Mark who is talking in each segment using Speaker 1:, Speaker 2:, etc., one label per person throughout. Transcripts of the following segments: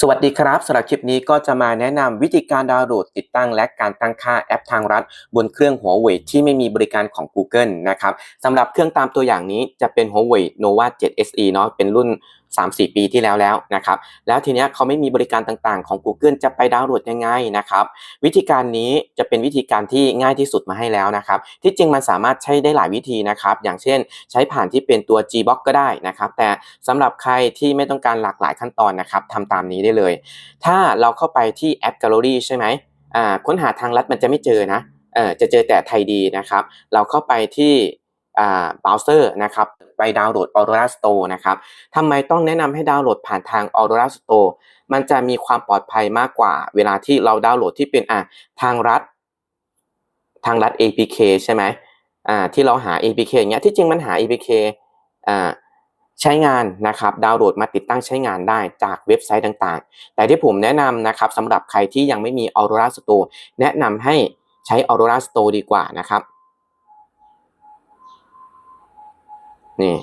Speaker 1: สวัสดีครับสำหรับคลิปนี้ก็จะมาแนะนำวิธีการดาวน์โหลดติดตั้งและการตั้งค่าแอปทางรัฐ บนเครื่องหัวเว่ยที่ไม่มีบริการของ Google นะครับสำหรับเครื่องตามตัวอย่างนี้จะเป็นหัวเว่ย Nova 7 SE เนาะเป็นรุ่น 3-4 ปีที่แล้วแล้วนะครับแล้วทีเนี้ยเขาไม่มีบริการต่างๆ ของ Google จะไปดาวน์โหลดยังไงนะครับวิธีการนี้จะเป็นวิธีการที่ง่ายที่สุดมาให้แล้วนะครับที่จริงมันสามารถใช้ได้หลายวิธีนะครับอย่างเช่น ใช้ผ่านที่เป็นตัว Gbox ก็ได้นะครับแต่สำหรับใครที่ไม่ต้องการหลากหลายขั้นตอนนะครับทำตามนี้ได้เลย ถ้าเราเข้าไปที่แอป Gallery ใช่ไหมอ่าค้นหาทางลัดมันจะไม่เจอนะเออจะเจอแต่ไทยดีนะครับ เราเข้าไปที่ เบราว์เซอร์นะครับไปดาวน์โหลด Aurora Store นะครับทำไมต้องแนะนำให้ดาวน์โหลดผ่านทาง Aurora Store มันจะมีความปลอดภัยมากกว่า เวลาที่เราดาวน์โหลดที่เป็นอ่าทางรัฐ ทางรัฐ APK ใช่ไหมอ่าที่เราหา APK เงี้ยที่จริงมันหา APK อ่าใช้งานนะครับดาวน์โหลดมาติดตั้งใช้งานได้จากเว็บไซต์ต่างๆ แต่ที่ผมแนะนำนะครับสำหรับใครที่ยังไม่มี Aurora Store แนะนำให้ใช้ Aurora Store ดีกว่านะครับ นี่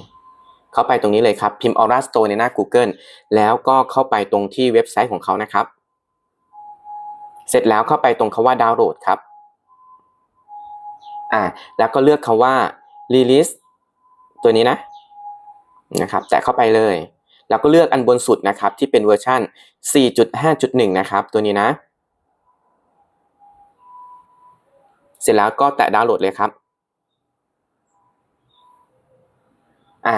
Speaker 1: เข้าไปตรงนี้เลยครับ พิมพ์ Aura Store ในหน้า Google แล้วก็เข้าไปตรงที่เว็บไซต์ของเขานะครับ เสร็จแล้วเข้าไปตรงคาว่าดาวน์โหลดครับอ่าแล้วก็เลือกคาว่า release ตัวนี้นะนะครับแตะเข้าไปเลย แล้วก็เลือกอันบนสุดนะครับ ที่เป็นเวอร์ชัน4.5.1 นะครับ ตัวนี้นะ เสร็จแล้วก็แตะดาวน์โหลดเลยครับ อ่า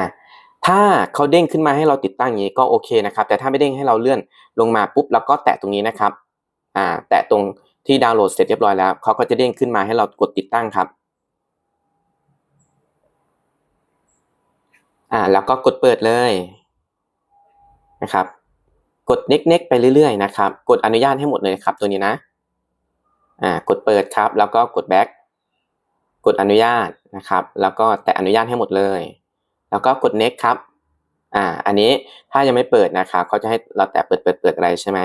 Speaker 1: ถ้าเขาเด้งขึ้นมาให้เราติดตั้งอย่างนี้ก็โอเคนะครับ แต่ถ้าไม่เด้งให้เราเลื่อนลงมาปุ๊บแล้วก็แตะตรงนี้นะครับอ่าแตะตรงที่ดาวน์โหลดเสร็จเรียบร้อยแล้วเขาก็จะเด้งขึ้นมาให้เรากดติดตั้งครับอ่าแล้วก็กดเปิดเลยนะครับ กด next next ไปเรื่อยๆนะครับ กดอนุญาตให้หมดเลยครับตัวนี้นะอ่ากดเปิดครับ แล้วก็กด back กดอนุญาตนะครับ แล้วก็แตะอนุญาตให้หมดเลย แล้วก็กด next ครับอ่าอันนี้ถ้ายังไม่เปิดนะครับเขาจะให้เราแตะเปิดเปิดเปิดอะไรใช่ไหม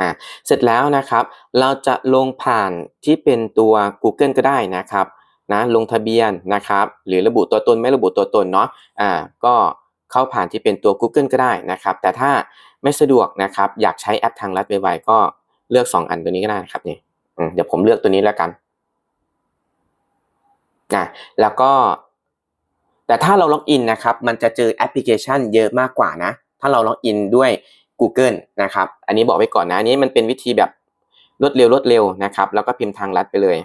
Speaker 1: อ่าเสร็จแล้วนะครับ เราจะลงผ่านที่เป็นตัว Google ก็ได้นะครับนะลงทะเบียนนะครับ หรือระบุตัวตนไม่ระบุตัวตนเนาะอ่าก็เข้าผ่านที่เป็นตัว Google ก็ได้นะครับ แต่ถ้าไม่สะดวกนะครับ อยากใช้แอปทางลัดไวๆก็เลือก 2 อันตัวนี้ก็ได้ครับนี่เดี๋ยวผมเลือกตัวนี้แล้วกันอะแล้วก็ แต่ถ้าเราล็อกอินนะครับมันจะเจอแอปพลิเคชันเยอะมากกว่านะ ถ้าเราล็อกอินด้วย Google นะครับอันนี้บอกไว้ก่อนนะอันนี้มันเป็นวิธีแบบรวดเร็วรวดเร็วนะครับ แล้วก็พิมพ์ทางลัดไปเลย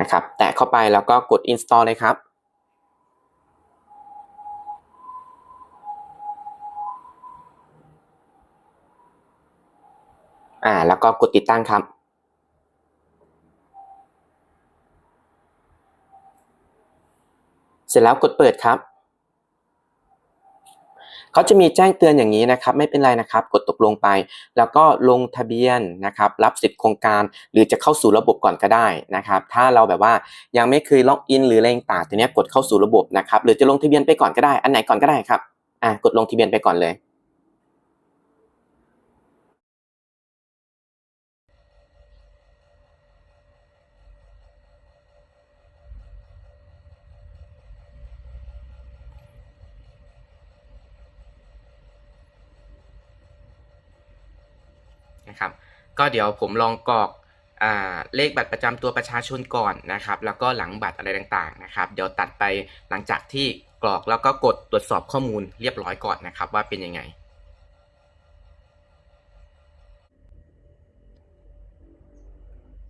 Speaker 1: นะครับแตะเข้าไปแล้วก็กด install เลยครับอ่าแล้วก็กดติดตั้งครับ เสร็จแล้วกดเปิดครับเขาจะมีแจ้งเตือนอย่างนี้นะครับ ไม่เป็นไรนะครับ กดตกลงไป แล้วก็ลงทะเบียนนะครับ รับสิทธิ์โครงการ หรือจะเข้าสู่ระบบก่อนก็ได้นะครับ ถ้าเราแบบว่ายังไม่เคยล็อกอินหรืออะไรต่างๆตัวนี้กดเข้าสู่ระบบนะครับ หรือจะลงทะเบียนไปก่อนก็ได้ อันไหนก่อนก็ได้ครับ อะกดลงทะเบียนไปก่อนเลย นะครับ ก็เดี๋ยวผมลองกรอกเลขบัตรประจำตัวประชาชนก่อนนะครับ แล้วก็หลังบัตรอะไรต่างๆนะครับ เดี๋ยวตัดไปหลังจากที่กรอกแล้วก็กดตรวจสอบข้อมูลเรียบร้อยก่อนนะครับ ว่าเป็นยังไง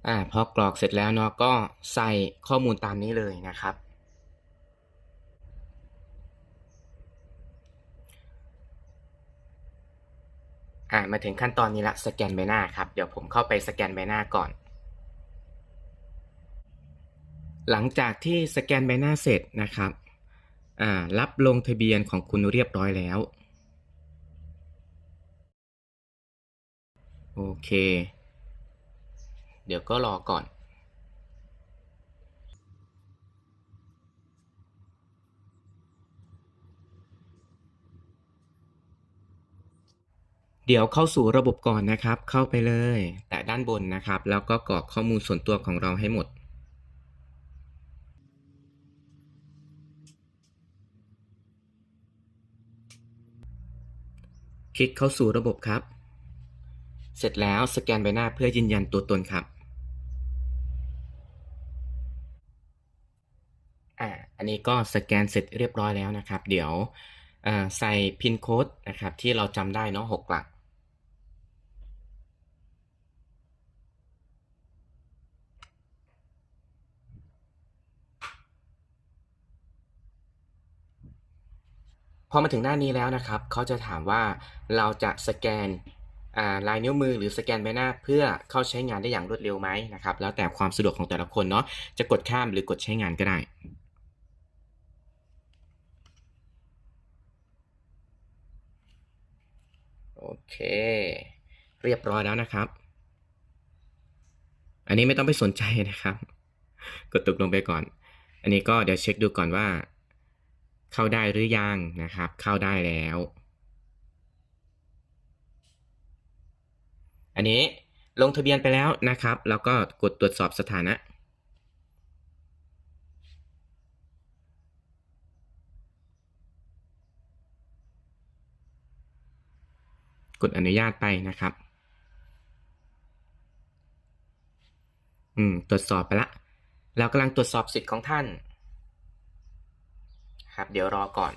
Speaker 1: อ่าพอกรอกเสร็จแล้วเนาะก็ใส่ข้อมูลตามนี้เลยนะครับ อ่ามาถึงขั้นตอนนี้ละสแกนใบหน้าครับ เดี๋ยวผมเข้าไปสแกนใบหน้าก่อน หลังจากที่สแกนใบหน้าเสร็จนะครับอ่ารับลงทะเบียนของคุณเรียบร้อยแล้ว โอเค เดี๋ยวก็รอก่อน เดี๋ยวเข้าสู่ระบบก่อนนะครับ เข้าไปเลย แต่ด้านบนนะครับ แล้วก็กรอกข้อมูลส่วนตัวของเราให้หมดคลิกเข้าสู่ระบบครับ เสร็จแล้วสแกนใบหน้าเพื่อยืนยันตัวตนครับ อ่า อันนี้ก็สแกนเสร็จเรียบร้อยแล้วนะครับ เดี๋ยวใส่พินโค้ดนะครับที่เราจำได้เนาะหกหลัก พอมาถึงหน้านี้แล้วนะครับเขาจะถามว่าเราจะสแกนลายนิ้วมือหรือสแกนใบหน้าเพื่อเข้าใช้งานได้อย่างรวดเร็วไหมนะครับ แล้วแต่ความสะดวกของแต่ละคนเนาะจะกดข้ามหรือกดใช้งานก็ได้โอเค เรียบร้อยแล้วนะครับ อันนี้ไม่ต้องไปสนใจนะครับ กดตกลงไปก่อน อันนี้ก็เดี๋ยวเช็คดูก่อนว่า เข้าได้หรือยังนะครับ เข้าได้แล้ว อันนี้ลงทะเบียนไปแล้วนะครับ แล้วก็กดตรวจสอบสถานะกดอนุญาตไปนะครับ อืม ตรวจสอบไปละ เรากำลังตรวจสอบสิทธิ์ของท่าน ครับ เดี๋ยวรอก่อน